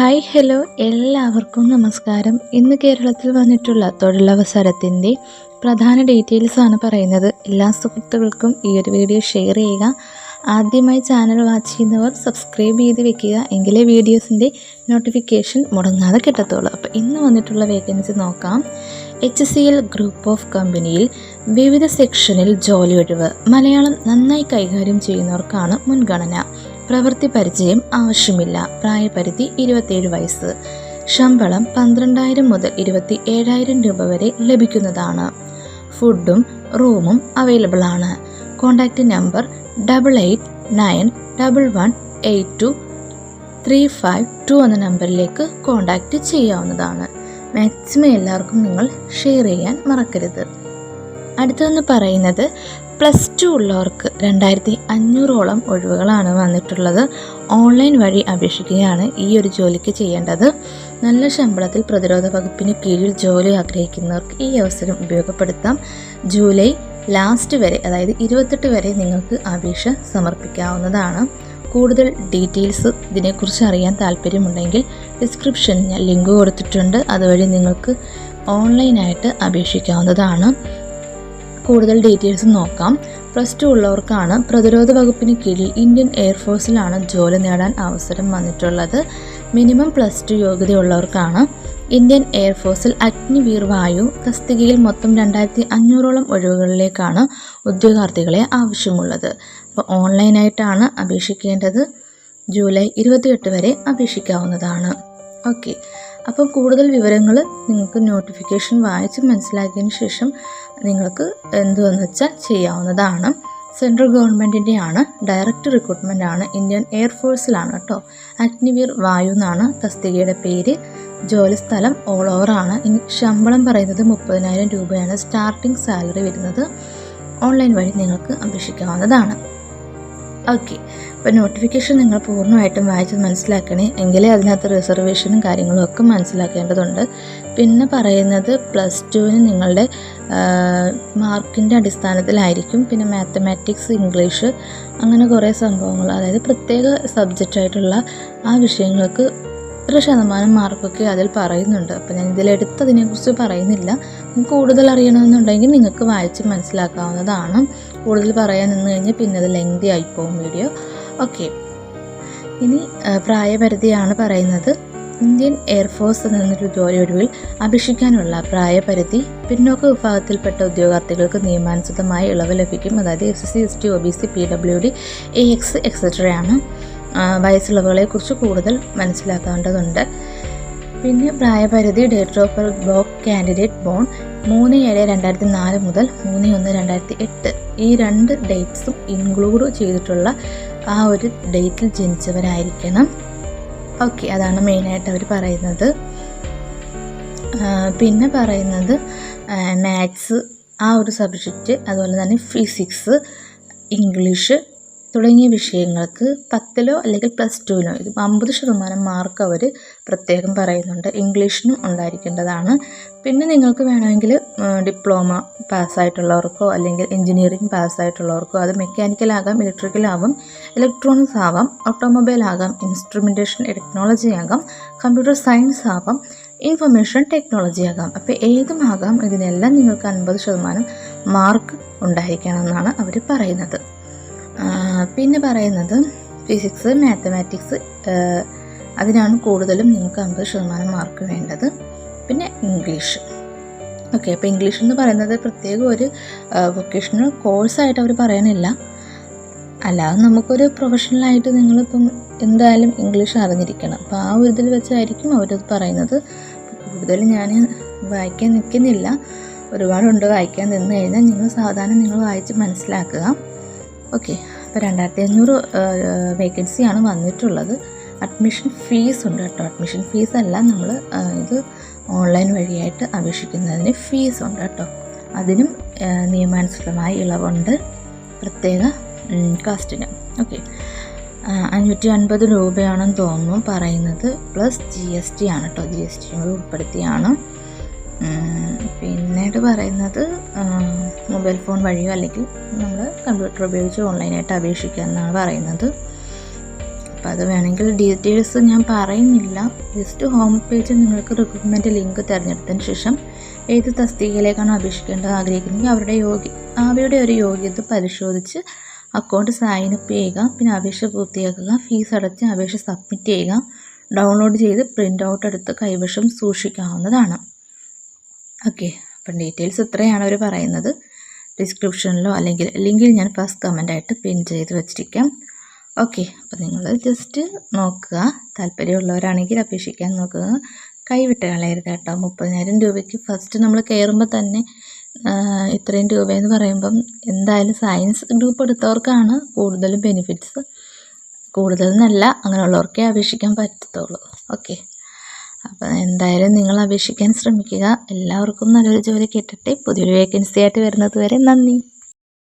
Hi hello. എല്ലാവർക്കും നമസ്കാരം. ഇന്ന് കേരളത്തിൽ വന്നിട്ടുള്ള തൊഴിലവസരത്തിന്റെ പ്രധാന ഡീറ്റെയിൽസ് ആണ് പറയുന്നത്. എല്ലാ സുഹൃത്തുക്കൾക്കും ഈ ഒരു വീഡിയോ ഷെയർ ചെയ്യുക. ആദ്യമായി ചാനൽ വാച്ച് ചെയ്യുന്നവർ സബ്സ്ക്രൈബ് ചെയ്ത് വെക്കുക എങ്കിലേ വീഡിയോസിന്റെ നോട്ടിഫിക്കേഷൻ മുടങ്ങാതെ കിട്ടത്തുള്ളൂ. അപ്പോൾ ഇന്ന് വന്നിട്ടുള്ള വേക്കൻസി നോക്കാം. H C L group of കമ്പനിയിൽ വിവിധ സെക്ഷനിൽ ജോലി ഒഴിവ്. മലയാളം നന്നായി കൈകാര്യം ചെയ്യുന്നവർക്കാണ് മുൻഗണന. പ്രവൃത്തി പരിചയം ആവശ്യമില്ല. പ്രായപരിധി ഇരുപത്തിയേഴ് വയസ്സ്. ശമ്പളം പന്ത്രണ്ടായിരം മുതൽ ഇരുപത്തി ഏഴായിരം രൂപ വരെ ലഭിക്കുന്നതാണ്. ഫുഡും റൂമും അവൈലബിൾ ആണ്. Contact number double eight nine double one eight two three five two എന്ന നമ്പറിലേക്ക് കോൺടാക്റ്റ് ചെയ്യാവുന്നതാണ്. മാക്സിമം എല്ലാവർക്കും നിങ്ങൾ ഷെയർ ചെയ്യാൻ മറക്കരുത്. അടുത്തതെന്ന് പറയുന്നത് പ്ലസ് ടു ഉള്ളവർക്ക് രണ്ടായിരത്തി അഞ്ഞൂറോളം ഒഴിവുകളാണ് വന്നിട്ടുള്ളത്. ഓൺലൈൻ വഴി അപേക്ഷിക്കുകയാണ് ഈ ഒരു ജോലിക്ക് ചെയ്യേണ്ടത്. നല്ല ശമ്പളത്തിൽ പ്രതിരോധ വകുപ്പിന് കീഴിൽ ജോലി ആഗ്രഹിക്കുന്നവർക്ക് ഈ അവസരം ഉപയോഗപ്പെടുത്താം. ജൂലൈ ലാസ്റ്റ് വരെ അതായത് ഇരുപത്തെട്ട് വരെ നിങ്ങൾക്ക് അപേക്ഷ സമർപ്പിക്കാവുന്നതാണ്. കൂടുതൽ ഡീറ്റെയിൽസ് ഇതിനെക്കുറിച്ച് അറിയാൻ താല്പര്യമുണ്ടെങ്കിൽ ഡിസ്ക്രിപ്ഷനിൽ ഞാൻ ലിങ്ക് കൊടുത്തിട്ടുണ്ട്. അതുവഴി നിങ്ങൾക്ക് ഓൺലൈനായിട്ട് അപേക്ഷിക്കാവുന്നതാണ്. കൂടുതൽ ഡീറ്റെയിൽസ് നോക്കാം. പ്ലസ് ടു ഉള്ളവർക്കാണ് പ്രതിരോധ വകുപ്പിന് കീഴിൽ ഇന്ത്യൻ എയർഫോഴ്സിലാണ് ജോലി നേടാൻ അവസരം വന്നിട്ടുള്ളത്. മിനിമം പ്ലസ് ടു യോഗ്യതയുള്ളവർക്കാണ് ഇന്ത്യൻ എയർഫോഴ്സിൽ അഗ്നിവീർ വായു തസ്തികയിൽ മൊത്തം രണ്ടായിരത്തി അഞ്ഞൂറോളം ഒഴിവുകളിലേക്കാണ് ഉദ്യോഗാർത്ഥികളെ ആവശ്യമുള്ളത്. അപ്പോൾ ഓൺലൈനായിട്ടാണ് അപേക്ഷിക്കേണ്ടത്. ജൂലൈ ഇരുപത്തിയെട്ട് വരെ അപേക്ഷിക്കാവുന്നതാണ്. ഓക്കെ. അപ്പം കൂടുതൽ വിവരങ്ങൾ നിങ്ങൾക്ക് നോട്ടിഫിക്കേഷൻ വായിച്ച് മനസ്സിലാക്കിയതിന് ശേഷം നിങ്ങൾക്ക് എന്തുവെന്ന് വെച്ചാൽ ചെയ്യാവുന്നതാണ്. സെൻട്രൽ ഗവൺമെന്റിന്റെയാണ് ഡയറക്റ്റ് റിക്രൂട്ട്മെന്റ് ആണ്. ഇന്ത്യൻ എയർഫോഴ്സിലാണ് കേട്ടോ. അഗ്നിവീർ വായു എന്നാണ് തസ്തികയുടെ പേര്. ജോലിസ്ഥലം ഓൾ ഓവർ ആണ്. ശമ്പളം പറയുന്നത് മുപ്പതിനായിരം രൂപയാണ്. സ്റ്റാർട്ടിംഗ് സാലറി വരുന്നത് ഓൺലൈൻ വഴി നിങ്ങൾക്ക് അപേക്ഷിക്കാവുന്നതാണ്. ഓക്കെ അപ്പോൾ നോട്ടിഫിക്കേഷൻ നിങ്ങൾ പൂർണമായിട്ടും വായിച്ച് മനസ്സിലാക്കണേ. എങ്കിലേ അതിനകത്ത് റിസർവേഷനും കാര്യങ്ങളും ഒക്കെ മനസ്സിലാക്കേണ്ടതുണ്ട്. പിന്നെ പറയുന്നത് പ്ലസ് ടുവിന് നിങ്ങളുടെ മാർക്കിന്റെ അടിസ്ഥാനത്തിലായിരിക്കും. പിന്നെ മാത്തമാറ്റിക്സ് ഇംഗ്ലീഷ് അങ്ങനെ കുറേ സംഭവങ്ങൾ. അതായത് പ്രത്യേക സബ്ജക്റ്റായിട്ടുള്ള ആ വിഷയങ്ങൾക്ക് ഇത്ര ശതമാനം മാർക്കൊക്കെ അതിൽ പറയുന്നുണ്ട്. അപ്പോൾ ഞാൻ ഇതിലെടുത്തതിനെക്കുറിച്ച് പറയുന്നില്ല. കൂടുതൽ അറിയണമെന്നുണ്ടെങ്കിൽ നിങ്ങൾക്ക് വായിച്ച് മനസ്സിലാക്കാവുന്നതാണ്. കൂടുതൽ പറയാൻ നിന്ന് കഴിഞ്ഞാൽ പിന്നെ അത് ലെങ്തി ആയിപ്പോവും വീഡിയോ ഓക്കെ ഇനി പ്രായപരിധിയാണ് പറയുന്നത്. ഇന്ത്യൻ എയർഫോഴ്സ് എന്നൊരു ഒഴിവിൽ അപേക്ഷിക്കാനുള്ള പ്രായപരിധി പിന്നോക്ക വിഭാഗത്തിൽപ്പെട്ട ഉദ്യോഗാർത്ഥികൾക്ക് നിയമാനുസൃതമായ ഇളവ് ലഭിക്കും. അതായത് S S C S T O B C P W D A X എക്സെട്രയാണ് കൂടുതൽ മനസ്സിലാക്കേണ്ടതുണ്ട്. പിന്നെ പ്രായപരിധി date of birth block candidate born മൂന്ന് ഏഴ് രണ്ടായിരത്തി നാല് മുതൽ മൂന്ന് ഒന്ന് രണ്ടായിരത്തി എട്ട്. ഈ രണ്ട് ഡേറ്റ്സും ഇൻക്ലൂഡ് ചെയ്തിട്ടുള്ള ആ ഒരു ഡേറ്റിൽ ജനിച്ചവരായിരിക്കണം. ഓക്കെ അതാണ് മെയിനായിട്ട് അവർ പറയുന്നത്. പിന്നെ പറയുന്നത് മാത്സ് ആ ഒരു സബ്ജക്റ്റ് അതുപോലെ തന്നെ ഫിസിക്സ് ഇംഗ്ലീഷ് തുടങ്ങിയ വിഷയങ്ങൾക്ക് പത്തിലോ അല്ലെങ്കിൽ പ്ലസ് ടുവിനോ ഇത് അമ്പത് ശതമാനം മാർക്ക് അവർ പ്രത്യേകം പറയുന്നുണ്ട്. ഇംഗ്ലീഷിനും ഉണ്ടായിരിക്കേണ്ടതാണ്. പിന്നെ നിങ്ങൾക്ക് വേണമെങ്കിൽ ഡിപ്ലോമ പാസ്സായിട്ടുള്ളവർക്കോ അല്ലെങ്കിൽ എഞ്ചിനീയറിംഗ് പാസ്സായിട്ടുള്ളവർക്കോ അത് മെക്കാനിക്കൽ ആകാം ഇലക്ട്രിക്കൽ ആവാം ഇലക്ട്രോണിക്സ് ആവാം ഓട്ടോമൊബൈൽ ആകാം ഇൻസ്ട്രുമെന്റേഷൻ ടെക്നോളജി ആകാം കമ്പ്യൂട്ടർ സയൻസ് ആവാം ഇൻഫർമേഷൻ ടെക്നോളജി ആകാം. അപ്പോൾ ഏതുമാകാം ഇതിനെല്ലാം നിങ്ങൾക്ക് അൻപത് ശതമാനം മാർക്ക് ഉണ്ടായിരിക്കണം എന്നാണ് അവർ പറയുന്നത്. പിന്നെ പറയുന്നത് ഫിസിക്സ് മാത്തമാറ്റിക്സ് അതിനാണ് കൂടുതലും നിങ്ങൾക്ക് അമ്പത് ശതമാനം മാർക്ക് വേണ്ടത്. പിന്നെ ഇംഗ്ലീഷ് ഓക്കെ അപ്പോൾ ഇംഗ്ലീഷ് എന്ന് പറയുന്നത് പ്രത്യേക ഒരു വൊക്കേഷണൽ കോഴ്സായിട്ട് അവർ പറയണില്ല. അല്ലാതെ നമുക്കൊരു പ്രൊഫഷണലായിട്ട് നിങ്ങളിപ്പം എന്തായാലും ഇംഗ്ലീഷ് അറിഞ്ഞിരിക്കണം. അപ്പോൾ ആ ഒരു ഇതിൽ വെച്ചായിരിക്കും അവരത് പറയുന്നത്. കൂടുതലും ഞാൻ വായിക്കാൻ നിൽക്കുന്നില്ല. ഒരുപാടുണ്ട് വായിക്കാൻ നിന്ന് കഴിഞ്ഞാൽ നിങ്ങൾ സാധാരണ നിങ്ങൾ വായിച്ച് മനസ്സിലാക്കുക. ഓക്കെ അപ്പോൾ രണ്ടായിരത്തി അഞ്ഞൂറ് വേക്കൻസിയാണ് വന്നിട്ടുള്ളത്. അഡ്മിഷൻ ഫീസ് ഉണ്ട് കേട്ടോ. അഡ്മിഷൻ ഫീസ് അല്ല നമ്മൾ ഇത് ഓൺലൈൻ വഴിയായിട്ട് അപേക്ഷിക്കുന്നതിന് ഫീസ് ഉണ്ട് കേട്ടോ. അതിനും നിയമാനുസൃതമായ ഇളവുണ്ട്. പ്രത്യേക കാസ്റ്റിന് ഓക്കെ അഞ്ഞൂറ്റി അൻപത് രൂപയാണെന്ന് തോന്നുന്നു പറയുന്നത്. പ്ലസ് ജി എസ് ടി ആണ് കേട്ടോ. ജി എസ് ടി ഉൾപ്പെടുത്തിയാണ്. പിന്നീട് പറയുന്നത് മൊബൈൽ ഫോൺ വഴിയോ അല്ലെങ്കിൽ നമ്മൾ കമ്പ്യൂട്ടർ ഉപയോഗിച്ച് ഓൺലൈനായിട്ട് അപേക്ഷിക്കുക എന്നാണ് പറയുന്നത്. അപ്പോൾ അത് വേണമെങ്കിൽ ഡീറ്റെയിൽസ് ഞാൻ പറയുന്നില്ല. ജസ്റ്റ് ഹോം പേജ് നിങ്ങൾക്ക് റിക്രൂട്ട്മെന്റ് ലിങ്ക് തിരഞ്ഞെടുത്തതിന് ശേഷം ഏത് തസ്തികയിലേക്കാണ് അപേക്ഷിക്കേണ്ടത് ആഗ്രഹിക്കുന്നത് അവരുടെ യോഗ്യ അവയുടെ ഒരു യോഗ്യത പരിശോധിച്ച് അക്കൗണ്ട് സൈൻ അപ്പ് ചെയ്യുക പിന്നെ അപേക്ഷ പൂർത്തിയാക്കുക ഫീസ് അടച്ച് അപേക്ഷ സബ്മിറ്റ് ചെയ്യുക ഡൗൺലോഡ് ചെയ്ത് പ്രിന്റ് ഔട്ട് എടുത്ത് കൈവശം സൂക്ഷിക്കാവുന്നതാണ്. ഓക്കെ അപ്പം ഡീറ്റെയിൽസ് ഇത്രയാണ് അവർ പറയുന്നത്. ഡിസ്ക്രിപ്ഷനിലോ അല്ലെങ്കിൽ ലിങ്കിൽ ഞാൻ ഫസ്റ്റ് കമന്റായിട്ട് പിൻ ചെയ്ത് വെച്ചിരിക്കാം. ഓക്കെ അപ്പം നിങ്ങൾ ജസ്റ്റ് നോക്കുക. താല്പര്യമുള്ളവരാണെങ്കിൽ അപേക്ഷിക്കാൻ നോക്കുക. കൈവിട്ട് കളയരുത് കേട്ടോ. മുപ്പതിനായിരം രൂപയ്ക്ക് ഫസ്റ്റ് നമ്മൾ കയറുമ്പോൾ തന്നെ ഇത്രയും രൂപയെന്ന് പറയുമ്പം എന്തായാലും സയൻസ് ഗ്രൂപ്പ് എടുത്തവർക്കാണ് കൂടുതലും ബെനിഫിറ്റ്സ് കൂടുതലെന്നല്ല അങ്ങനെയുള്ളവർക്കേ അപേക്ഷിക്കാൻ പറ്റത്തുള്ളൂ. ഓക്കെ അപ്പോൾ എന്തായാലും നിങ്ങൾ അപേക്ഷിക്കാൻ ശ്രമിക്കുക. എല്ലാവർക്കും നല്ലൊരു ജോലി കിട്ടട്ടെ. പുതിയൊരു വേക്കൻസി ആയിട്ട് വരുന്നത് വരെ നന്ദി.